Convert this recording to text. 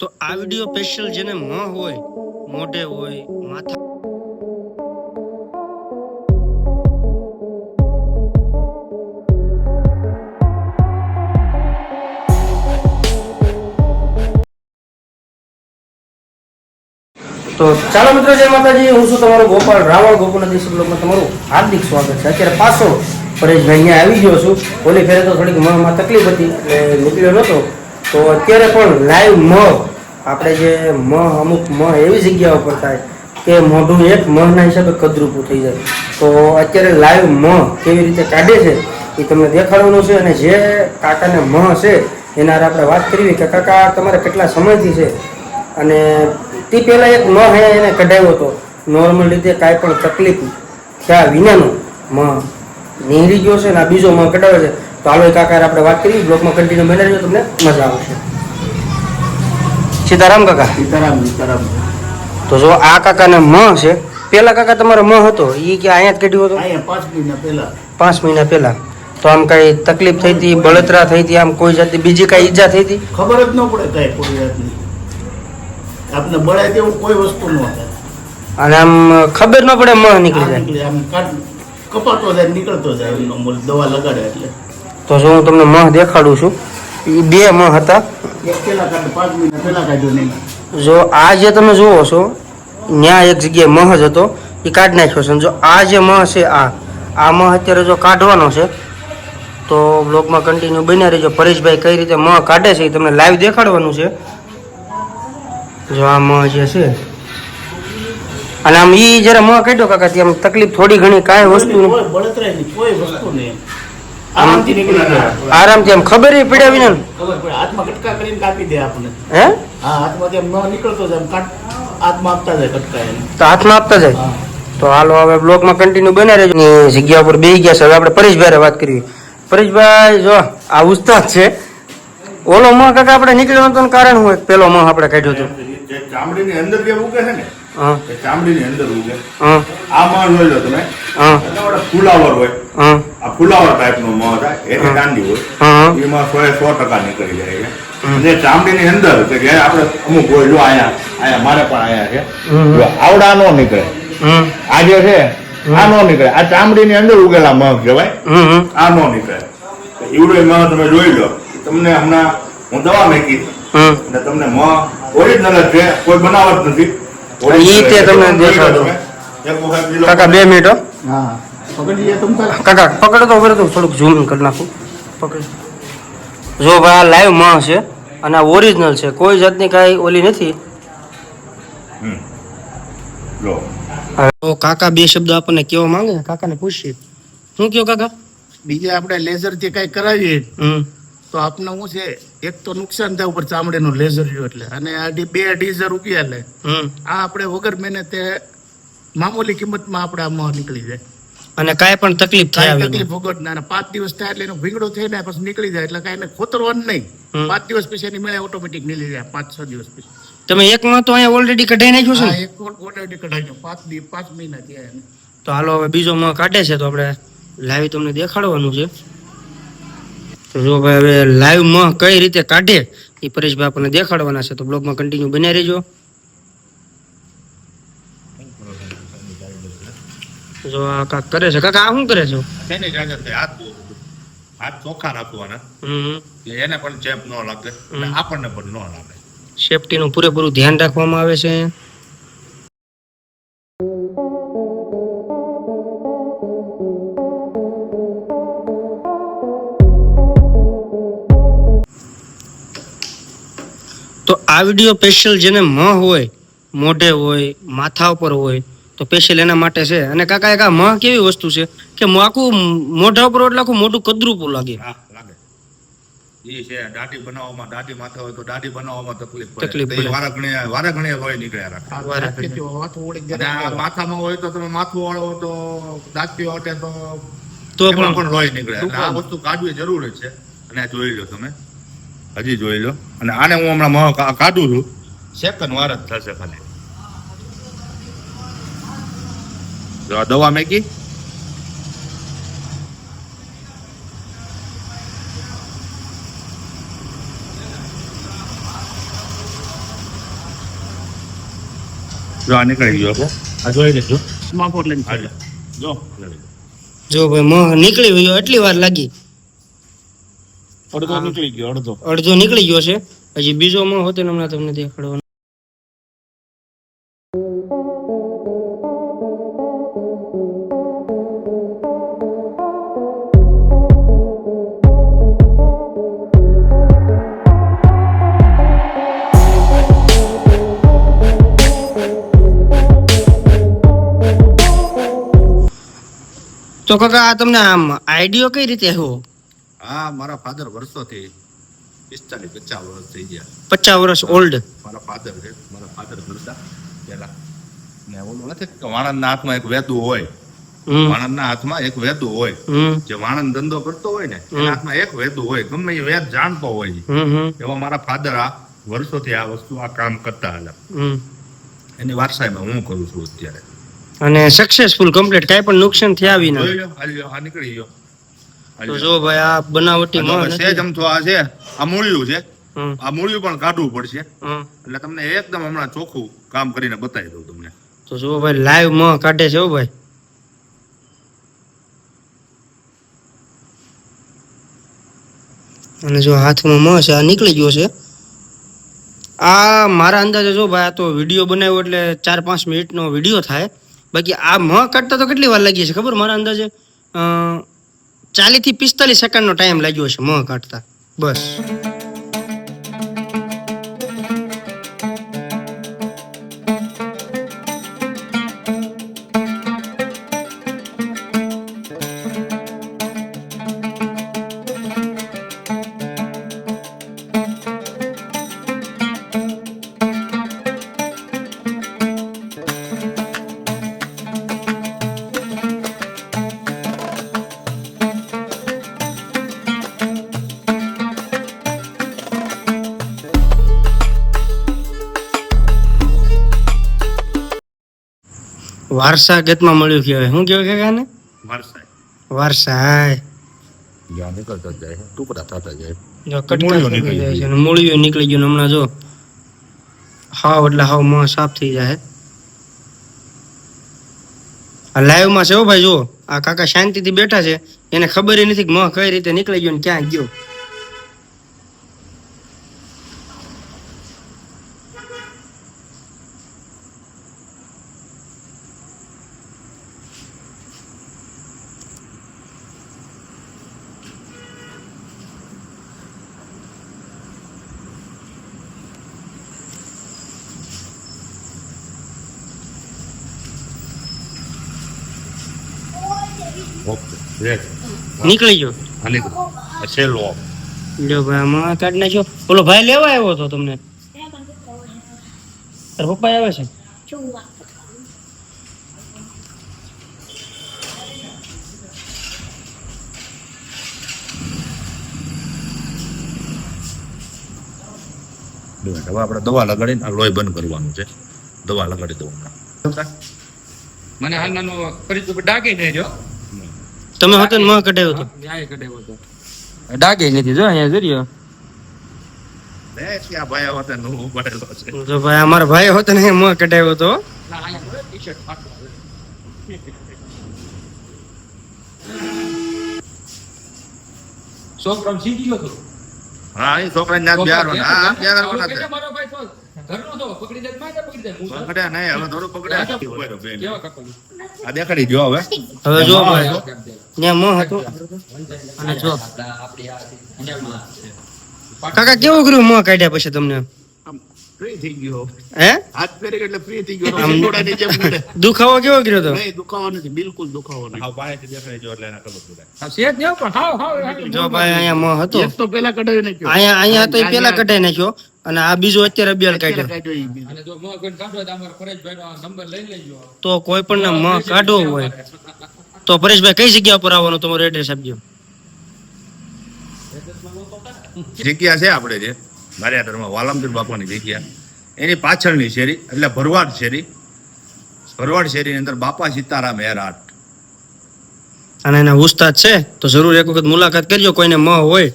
તો આ video special જેને મ હોય, મોઢે હોય, માથા તો ચાલો મિત્રો જય માતાજી, હું છું તમારો ગોપાલ રાવળ ગોપાલ દેશી બ્લોગમાં તમારું હાર્દિક સ્વાગત છે. અત્યારે પાછો પરેશભાઈ અહીંયા આવી ગયો છું. ઓલી ફેરે તો થોડીક મનમાં તકલીફ હતી, એટલે નીકળ્યો નહોતો. તો અત્યારે પણ લાઈવ મ, આપણે જે મ, અમુક મ એવી જગ્યા ઉપર થાય કે મોઢું એક મના હિસાબે કદરૂપું થઈ જાય. તો અત્યારે લાઈવ મ કેવી રીતે કાઢે છે, એ તમને દેખાડવાનું છે અને જે કાકાને મ છે એના આપણે વાત કરવી કે કાકા, તમારે કેટલા સમયથી છે? અને તે પહેલાં એક મ હે એને કઢાવ્યો હતો. નોર્મલ રીતે કાંઈ પણ તકલીફ થયા વિનાનો મ નીહરી ગયો છે ને આ બીજો મ કઢાવે છે. તો હાલો કાકા આપણે વાત કરી બ્લોકમાં કન્ટિન્યુ બનાવી રહેજો તમને મજા આવશે. સીતારામ કાકા? સીતારામ સીતારામ. તો જો આ કાકાને મ છે પેલા કાકા તમારો મ હતો એ કે અહીંયા જ કાઢ્યો હતો? પાંચ મહિના પહેલા. પાંચ મહિના પહેલા. તો આમ કઈ તકલીફ થઈ હતી બળતરા થઈ હતી આમ કોઈ જાતની બીજી કઈ ઈજા થઈ હતી? ખબર જ ન પડે કઈ કોઈ જાતની. આપને બળાય તેવું કોઈ વસ્તુ ન થાય. અને આમ ખબર ન પડે મ નીકળી જાય. આમ કપાતો જાય નીકળતો જાય દવા લગાડે એટલે. તો જો હું તમને મહ દેખાડું છું એ બે મ હતા. જો આ જે તમે જુઓ છો ત્યાં એક જગ્યાએ મહ જ હતો એ કાઢી નાખ્યો છે. જો આ જે મહ છે આ આ મહ અત્યારે જો કાઢવાનો છે તો બ્લોગમાં કન્ટિન્યુ બન્યા રહેજો. પરેશભાઈ કઈ રીતે મહ કાઢે છે એ તમને લાઈવ દેખાડવાનું છે. જો આ મહ જે છે અને આમ એ જરા મહ કાઢ્યો કાકા ત્યાં આમ તકલીફ થોડી ઘણી કાંઈ વસ્તુ બળતરા કોઈ વસ્તુ નહીં. આરામથી નીકળી જાય આરામથી આમ ખબર એ પડ્યા વિના ખબર પડે. હાથમાં કટકા કરીને કાપી દે આપણને. હે? હા હાથમાંથી એમ ન નીકળતો જાય એમ કાટ હાથમાં આપતા જાય કટકા એને. તો હાથમાં આપતા જાય? તો હાલો હવે બ્લોકમાં કન્ટિન્યુ બને રહેજો. ની જગ્યા ઉપર બેસી ગયા છે. હવે આપણે પરેશભાઈ વાત કરીએ. પરેશભાઈ જો આ ઉસ્તાદ છે. ઓલો મહ કાકા આપણે નીકળ્યો હતો કારણ હું પેલો મહ આપણે કાઢ્યો હતો. જે ચામડીની અંદર જે ઉગે છે ને ચામડીની અંદર ઉગે આ માં જોઈ લો તમે? ફુલાવર હોય. આ ફુલાવર ટાઈપ નો મોં થાય એની દાંડી હોય એમાં સો એ સો ટકા નીકળી જાય છે. અને ચામડીની અંદર કે આપણે અમુક હોય જો અહીંયા અહીંયા મારે પણ અહીંયા છે. આવડા નો નીકળે. આ જે છે આ નો નીકળે. આ ચામડીની અંદર ઉગેલા મગ કહેવાય. આ નો નીકળે. એવડો મહ તમે જોઈ લો. તમને હમણાં હું દવા મેકી અને તમને મ ઓરિજિનલ જ છે કોઈ બનાવટ નથી. કાકા બે મિનિટ હો. પકડી તારે કાકા પકડો તો થોડુંક ઝૂમ કરી નાખું. પકડ. જો ભાઈ આ લાઈવમાં છે અને આ ઓરિજિનલ છે. કોઈ જાતની કાંઈ ઓલી નથી. તો કાકા બે શબ્દ આપણને કેવા માંગે? કાકાને પૂછીએ. શું કયો કાકા? બીજે આપણે લેઝર જે કઈ કરાવીએ હમ. તો આપને શું છે? એક તો નુકસાન થાય ઉપર ચામડીનું લેઝર રહ્યું એટલે. અને આ બે અઢીસો રૂપિયા લે હમ. આ આપણે વગર મહેનતે મામૂલી કિંમતમાં આપણે આમાં નીકળી જાય. અને કાંઈ પણ તકલીફ થાય તકલીફ વગર ના પાંચ દિવસ થાય એટલે એનો ભીંગડો થઈ જાય પછી નીકળી જાય એટલે કાંઈ એને ખોતરવાનું નહીં. પાંચ દિવસ પછી એની મેળે ઓટોમેટિક નીકળી જાય પાંચ છ દિવસ પછી. તમે એક માં તો અહીંયા ઓલરેડી કઢાઈ નાખ્યો છે? એક ઓલરેડી કઢાઈ નાખ્યો પાંચ દિવસ પાંચ મહિના થયા એને. તો હાલો હવે બીજો માં કાઢે છે તો આપણે લાઈવ તમને દેખાડવાનું છે. તો જો ભાઈ હવે લાઈવમાં કઈ રીતે કાઢે એ પરેશભાઈ આપણને દેખાડવાના છે. તો બ્લોગમાં કન્ટિન્યુ બન્યા રહેજો જો આ કાક કરે છે. કાકા આ શું કરે છે? સેનિટાઈઝરથી હાથ હાથ ચોખ્ખા રાખવાના. હમ. એટલે એને પણ ચેપ ન લાગે અને આપણને પણ ન લાગે. સેફટીનું પૂરેપૂરું ધ્યાન રાખવામાં આવે છે. તો આ વીડિયો સ્પેશિયલ જેને મ હોય મોઢે હોય માથા ઉપર હોય તો સ્પેશિયલ એના માટે છે. અને કાકા એક આ મ કેવી વસ્તુ છે કે મ આખું મોઢા ઉપર એટલે આખું મોઢું કદરૂપું લાગે. હા લાગે. ઈ છે દાઢી બનાવવામાં દાઢી માથે હોય તો દાઢી બનાવવામાં તકલીફ પડે. તકલીફ તો ઈ પડે. વારે ઘણી વારે નીકળ્યા રાખે. માથામાં હોય તો તમે માથું વાળો તો દાંતી વાટે તો તો પણ પણ લોહી નીકળે. આ વસ્તુ કાઢવી જરૂરી છે. અને જોઈ લો તમે. હજી જોઈ લો. અને આને હું હમણાં મોં કાઢું છું. સેકન્ડ વાર જ થશે ખાલી. જો દવા મેકી. જો આ નીકળી ગયો છે આ જોઈ લેજો. માફો લઈને જો જો. ભાઈ મહ નીકળી ગયો એટલી વાર લાગી. અડધો નીકળી ગયો અડધો. અડધો નીકળી ગયો છે. હજી બીજો મોહ હતો ને હમણાં તમને દેખાડવાનો. તો કાકા આ તમને આમ આઈડિયો કઈ રીતે હો? હા મારા ફાધર વર્ષોથી પિસ્તાલીસ પચાસ વર્ષ થઈ ગયા. પચાસ વર્ષ ઓલ્ડ મારા ફાધર છે મારા ફાધર કરતા પેલા ને ઓલું નથી કે વાણંદના હાથમાં એક વેદુ હોય. વાણંદના હાથમાં એક વેદુ હોય. જે વાણંદ ધંધો કરતો હોય ને. એના હાથમાં એક વેદુ હોય. ગમે એ વેદ જાણતો હોય. એવા મારા ફાધર આ વર્ષોથી આ વસ્તુ આ કામ કરતા હતા એની વારસાઈમાં હું કરું છું અત્યારે. અને સક્સેસફુલ કમ્પ્લીટ કાંઈ પણ નુકસાન થયા વિના. આ નીકળી ગયો. તો જો ભાઈ આ બનાવટી માં છે અમથો આ છે આ મૂળિયું છે. આ મૂળિયું પણ કાઢવું પડશે. એટલે તમને એકદમ હમણાં ચોખ્ખું કામ કરીને બતાવી દઉં તમને. તો જો ભાઈ લાઈવમાં કાઢે છે ભાઈ. અને જો હાથમાં મ છે આ નીકળી ગયો છે. આ મારા અંદાજે જો ભાઈ આ તો વીડિયો બનાવ્યો એટલે ચાર પાંચ મિનિટનો વીડિયો થાય. બાકી આ મ કાઢતા તો કેટલી વાર લાગી છે ખબર મારા અંદાજે? ચાલીસથી પિસ્તાલીસ સેકન્ડનો ટાઈમ લાગ્યો છે મ કાઢતા. બસ. વારસાગતમાં મળ્યું કહેવાય. શું કહેવાય કાકા ને વારસાઈ. વારસાય જ્યાં નીકળતા જાય ટુકડા થતા જાય જો કટકા નીકળી જાય છે મૂળિયું નીકળી ગયું હમણાં જો હાવ એટલે હાવમાં સાફ થઈ જાય આ લાઈવમાં છે હો ભાઈ જો. આ કાકા શાંતિથી બેઠા છે. એને ખબર ય નથી કે મહ કઈ રીતે નીકળી ગયો ને ક્યાં ગયો. ઓકે રેડ નીકળી ગયો. આ નીકળો આ છેલ્લો લ્યો ભાઈ આમાં કાઢ નાખ્યો ઓલો ભાઈ લેવા આવ્યો હતો તમને? તાર પપ્પા આવે છે? હવે આપણે દવા લગાડીને આ લોહી બંધ કરવાનું છે. દવા લગાડી દઉં મને હાલનો પરિચય ડાકી નહીં જો તમે હતો ને મહ કઢાયો હતો? ન્યાય કઢાયો હતો. ડાગે નથી જો અહીંયા છે. તો ભાઈ અમારા ભાઈ હતો. ને મહ કઢાયો હતો છોકરાને સીધી ગયો હા એ છોકરા ને હા મારો ભાઈ તો ઘરનો તો પકડી જાય માથે પકડી જાય પકડ્યા નહીં હવે થોડું પકડ્યા આ દેખાડી જો હવે. હવે જો ભાઈ. ત્યાં મહ હતો. અને જો. કાકા કેવું કર્યું મહ કાઢ્યા પછી તમને? આમ ફ્રી થઈ ગયો. હે? હાથ ફેરી એટલે ફ્રી થઈ ગયો. સિંગોડાની જેમ ઉડે. દુખાવો કેવો કર્યો તો? દુખાવો નથી બિલકુલ દુખાવો જો ભાઈ અહીંયા મહ હતો. તો પેલા કઢાવી નાખ્યો. અહીંયા અહીંયા તો પેલા કઢાઈ નાખ્યો. અને આ બીજો અત્યારે અભિયાલ કાઢ્યો. કાઢ્યો ઈ બીજો. અને જો મોં કોઈ તો અમારા પરેશભાઈ નો નંબર લઈ લેજો. તો કોઈ પણ મ કાઢવો હોય. તો પરેશભાઈ કઈ જગ્યા પર આવવાનું તમારું એડ્રેસ આપજો? જગ્યા છે આપણે જે મારિયાધરમાં વાલમચંદ બાપાની જગ્યા. એની પાછળની શેરી એટલે ભરવાડ શેરી. ભરવાડ શેરીની અંદર બાપા સીતારામ હેરાટ. અને એના ઉસ્તાદ છે તો જરૂર એક વખત મુલાકાત કરજો કોઈને મહ હોય